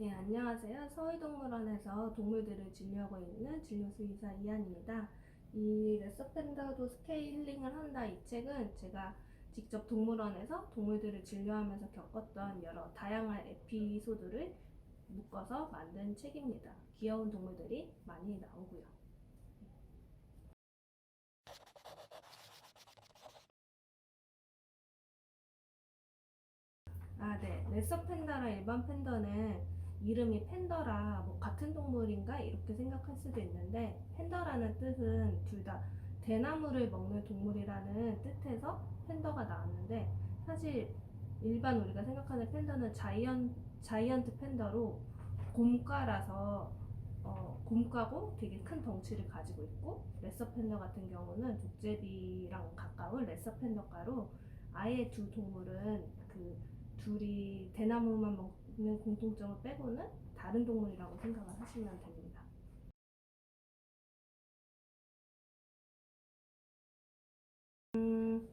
네, 안녕하세요. 서울동물원에서 동물들을 진료하고 있는 진료수의사 이한입니다. 이 레서펜더도 스케일 힐링을 한다 이 책은 제가 직접 동물원에서 동물들을 진료하면서 겪었던 여러 다양한 에피소드를 묶어서 만든 책입니다. 귀여운 동물들이 많이 나오고요. 아, 네. 레서 팬더랑 일반 팬더는 이름이 팬더라 뭐 같은 동물인가 이렇게 생각할 수도 있는데 팬더라는 뜻은 둘 다 대나무를 먹는 동물이라는 뜻에서 팬더가 나왔는데 사실 일반 우리가 생각하는 팬더는 자이언 자이언트 팬더로 곰과라서 어, 곰과고 되게 큰 덩치를 가지고 있고 레서 팬더 같은 경우는 독제비랑 가까운 레서 팬더과로 아예 두 동물은 그 둘이 대나무만 먹 는 공통점을 빼고는 다른 동물이라고 생각을 하시면 됩니다. 음,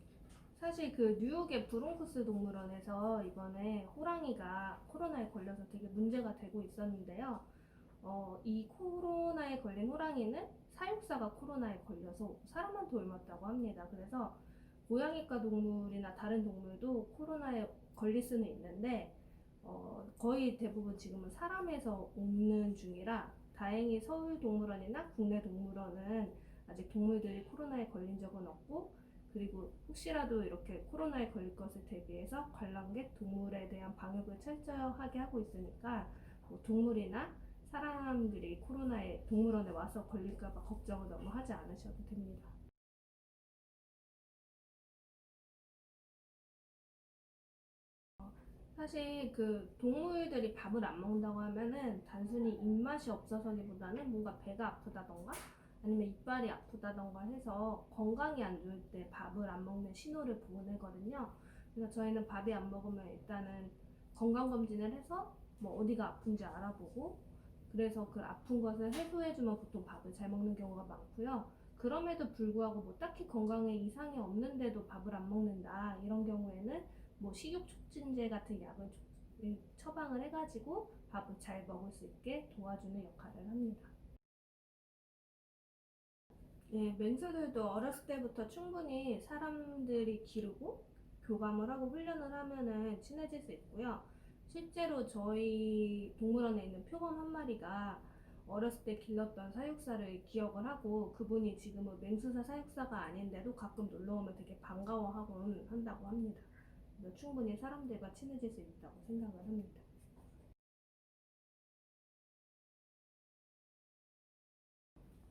사실 그 뉴욕의 브롱크스 동물원에서 이번에 호랑이가 코로나에 걸려서 되게 문제가 되고 있었는데요. 어, 이 코로나에 걸린 호랑이는 사육사가 코로나에 걸려서 사람한테 옮았다고 합니다. 그래서 고양이과 동물이나 다른 동물도 코로나에 걸릴 수는 있는데 어, 거의 대부분 지금은 사람에서 옮는 중이라 다행히 서울동물원이나 국내 동물원은 아직 동물들이 코로나에 걸린 적은 없고 그리고 혹시라도 이렇게 코로나에 걸릴 것을 대비해서 관람객 동물에 대한 방역을 철저하게 하고 있으니까 뭐 동물이나 사람들이 코로나에 동물원에 와서 걸릴까봐 걱정을 너무 하지 않으셔도 됩니다. 사실 그 동물들이 밥을 안 먹는다고 하면은 단순히 입맛이 없어서기보다는 뭔가 배가 아프다던가 아니면 이빨이 아프다던가 해서 건강이 안 좋을 때 밥을 안 먹는 신호를 보내거든요. 그래서 저희는 밥이 안 먹으면 일단은 건강검진을 해서 뭐 어디가 아픈지 알아보고 그래서 그 아픈 것을 해소해주면 보통 밥을 잘 먹는 경우가 많고요. 그럼에도 불구하고 뭐 딱히 건강에 이상이 없는데도 밥을 안 먹는다 이런 경우에는 뭐 식욕 촉진제 같은 약을 조- 처방을 해가지고 밥을 잘 먹을 수 있게 도와주는 역할을 합니다. 예, 맹수들도 어렸을 때부터 충분히 사람들이 기르고 교감을 하고 훈련을 하면은 친해질 수 있고요. 실제로 저희 동물원에 있는 표범 한 마리가 어렸을 때 길렀던 사육사를 기억을 하고 그분이 지금은 맹수사 사육사가 아닌데도 가끔 놀러 오면 되게 반가워하곤 한다고 합니다. 충분히 사람들과 친해질 수 있다고 생각을 합니다.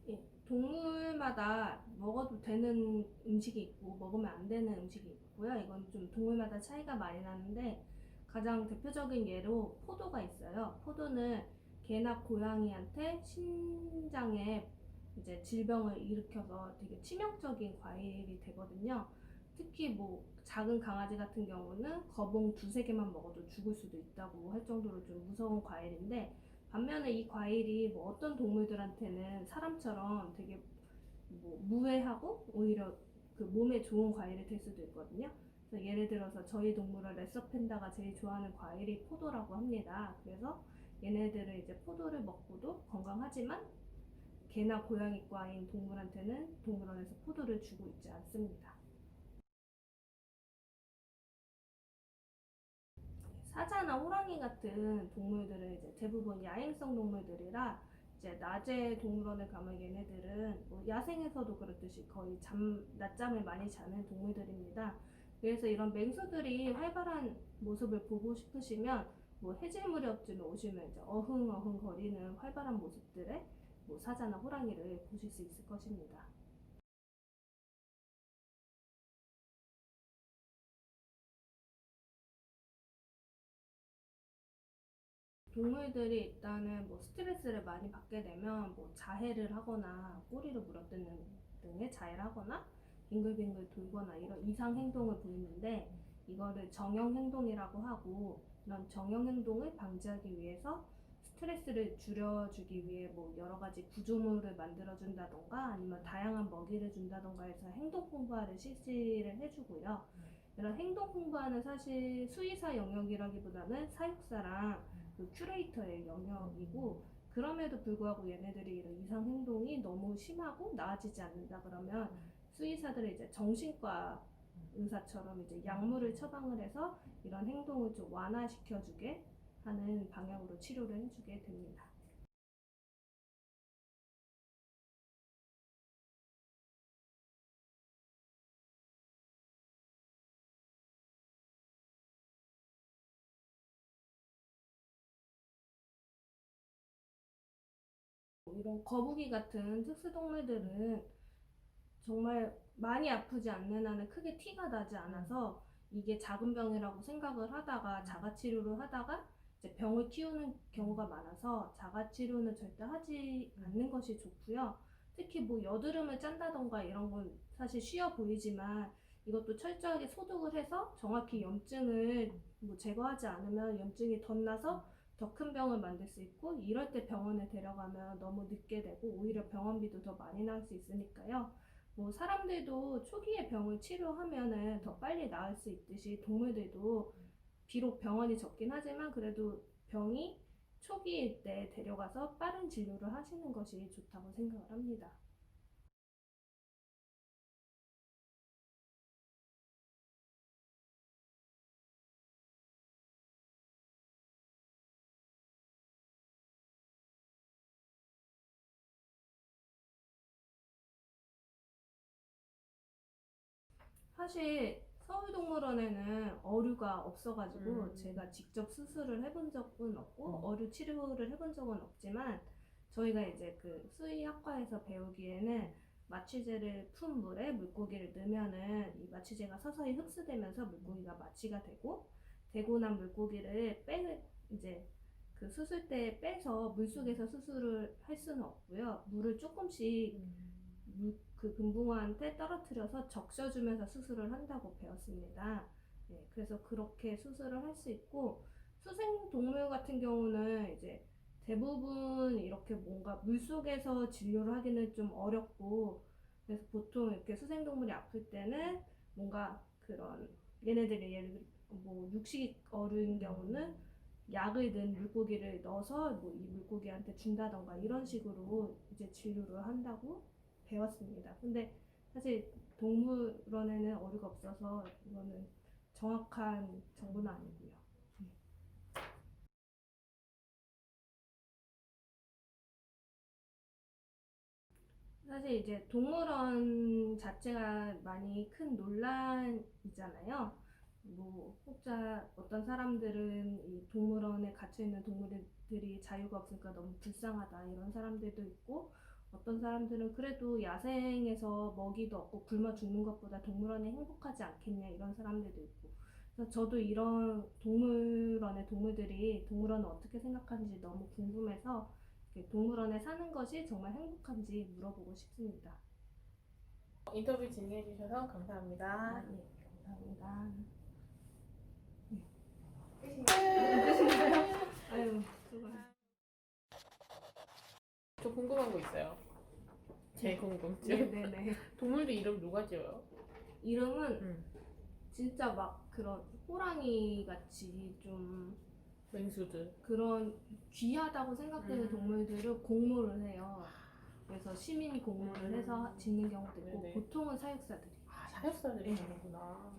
예, 동물마다 먹어도 되는 음식이 있고 먹으면 안 되는 음식이 있고요. 이건 좀 동물마다 차이가 많이 나는데 가장 대표적인 예로 포도가 있어요. 포도는 개나 고양이한테 신장에 이제 질병을 일으켜서 되게 치명적인 과일이 되거든요. 특히 뭐 작은 강아지 같은 경우는 거봉 두세 개만 먹어도 죽을 수도 있다고 할 정도로 좀 무서운 과일인데 반면에 이 과일이 뭐 어떤 동물들한테는 사람처럼 되게 뭐 무해하고 오히려 그 몸에 좋은 과일이 될 수도 있거든요. 그래서 예를 들어서 저희 동물원 레서펜다가 제일 좋아하는 과일이 포도라고 합니다. 그래서 얘네들은 이제 포도를 먹고도 건강하지만 개나 고양이과인 동물한테는 동물원에서 포도를 주고 있지 않습니다. 사자나 호랑이 같은 동물들은 이제 대부분 야행성 동물들이라 이제 낮에 동물원에 가면 얘네들은 뭐 야생에서도 그렇듯이 거의 잠, 낮잠을 많이 자는 동물들입니다. 그래서 이런 맹수들이 활발한 모습을 보고 싶으시면 뭐 해질 무렵쯤에 오시면 이제 어흥어흥 거리는 활발한 모습들의 뭐 사자나 호랑이를 보실 수 있을 것입니다. 동물들이 일단은 뭐 스트레스를 많이 받게 되면 뭐 자해를 하거나 꼬리를 물어뜯는 등의 자해를 하거나 빙글빙글 돌거나 이런 이상 행동을 보이는데 이거를 정형 행동이라고 하고 이런 정형 행동을 방지하기 위해서 스트레스를 줄여주기 위해 뭐 여러 가지 구조물을 만들어준다던가 아니면 다양한 먹이를 준다던가 해서 행동 홍보를 실시를 해주고요. 이런 행동 홍보는 사실 수의사 영역이라기보다는 사육사랑 그 큐레이터의 영역이고 그럼에도 불구하고 얘네들이 이런 이상 행동이 너무 심하고 나아지지 않는다 그러면 수의사들이 이제 정신과 의사처럼 이제 약물을 처방을 해서 이런 행동을 좀 완화시켜주게 하는 방향으로 치료를 해주게 됩니다. 이런 거북이 같은 특수동물들은 정말 많이 아프지 않는 한은 크게 티가 나지 않아서 이게 작은 병이라고 생각을 하다가 자가치료를 하다가 이제 병을 키우는 경우가 많아서 자가치료는 절대 하지 않는 것이 좋고요. 특히 뭐 여드름을 짠다던가 이런 건 사실 쉬워 보이지만 이것도 철저하게 소독을 해서 정확히 염증을 뭐 제거하지 않으면 염증이 덧나서 더 큰 병을 만들 수 있고 이럴 때 병원에 데려가면 너무 늦게 되고 오히려 병원비도 더 많이 나올 수 있으니까요. 뭐 사람들도 초기에 병을 치료하면은 더 빨리 나을 수 있듯이 동물들도 비록 병원이 적긴 하지만 그래도 병이 초기일 때 데려가서 빠른 진료를 하시는 것이 좋다고 생각을 합니다. 사실 서울동물원에는 어류가 없어가지고 음. 제가 직접 수술을 해본 적은 없고 어. 어류 치료를 해본 적은 없지만 저희가 이제 그 수의학과에서 배우기에는 마취제를 푼 물에 물고기를 넣으면은 이 마취제가 서서히 흡수되면서 물고기가 마취가 되고 되고 난 물고기를 빼 이제 그 수술 때 빼서 물속에서 수술을 할 수는 없고요 물을 조금씩 물- 그 금붕어한테 떨어뜨려서 적셔주면서 수술을 한다고 배웠습니다. 예, 그래서 그렇게 수술을 할 수 있고 수생 동물 같은 경우는 이제 대부분 이렇게 뭔가 물 속에서 진료를 하기는 좀 어렵고 그래서 보통 이렇게 수생 동물이 아플 때는 뭔가 그런 얘네들이 예를 들어 뭐 육식 어류인 경우는 약을 넣은 물고기를 넣어서 뭐 이 물고기한테 준다던가 이런 식으로 이제 진료를 한다고 배웠습니다. 근데 사실 동물원에는 어류가 없어서 이거는 정확한 정보는 아니고요. 사실 이제 동물원 자체가 많이 큰 논란이잖아요. 뭐 혹자 어떤 사람들은 이 동물원에 갇혀 있는 동물들이 자유가 없으니까 너무 불쌍하다 이런 사람들도 있고 어떤 사람들은 그래도 야생에서 먹이도 없고 굶어 죽는 것보다 동물원이 행복하지 않겠냐 이런 사람들도 있고 그래서 저도 이런 동물원의 동물들이 동물원을 어떻게 생각하는지 너무 궁금해서 동물원에 사는 것이 정말 행복한지 물어보고 싶습니다. 인터뷰 진행해 주셔서 감사합니다. 아, 예, 감사합니다. 아유, 수고. 저 궁금한 거 있어요. 제 궁금증. 네네네. 동물들 이름 누가 지어요? 이름은 응. 진짜 막 그런 호랑이 같이 좀 맹수들. 그런 귀하다고 생각되는 음. 동물들을 공모를 해요. 그래서 시민 공모를 음. 해서 짓는 경우도 있고 네네. 보통은 사육사들이. 아 사육사들이 네. 지는구나.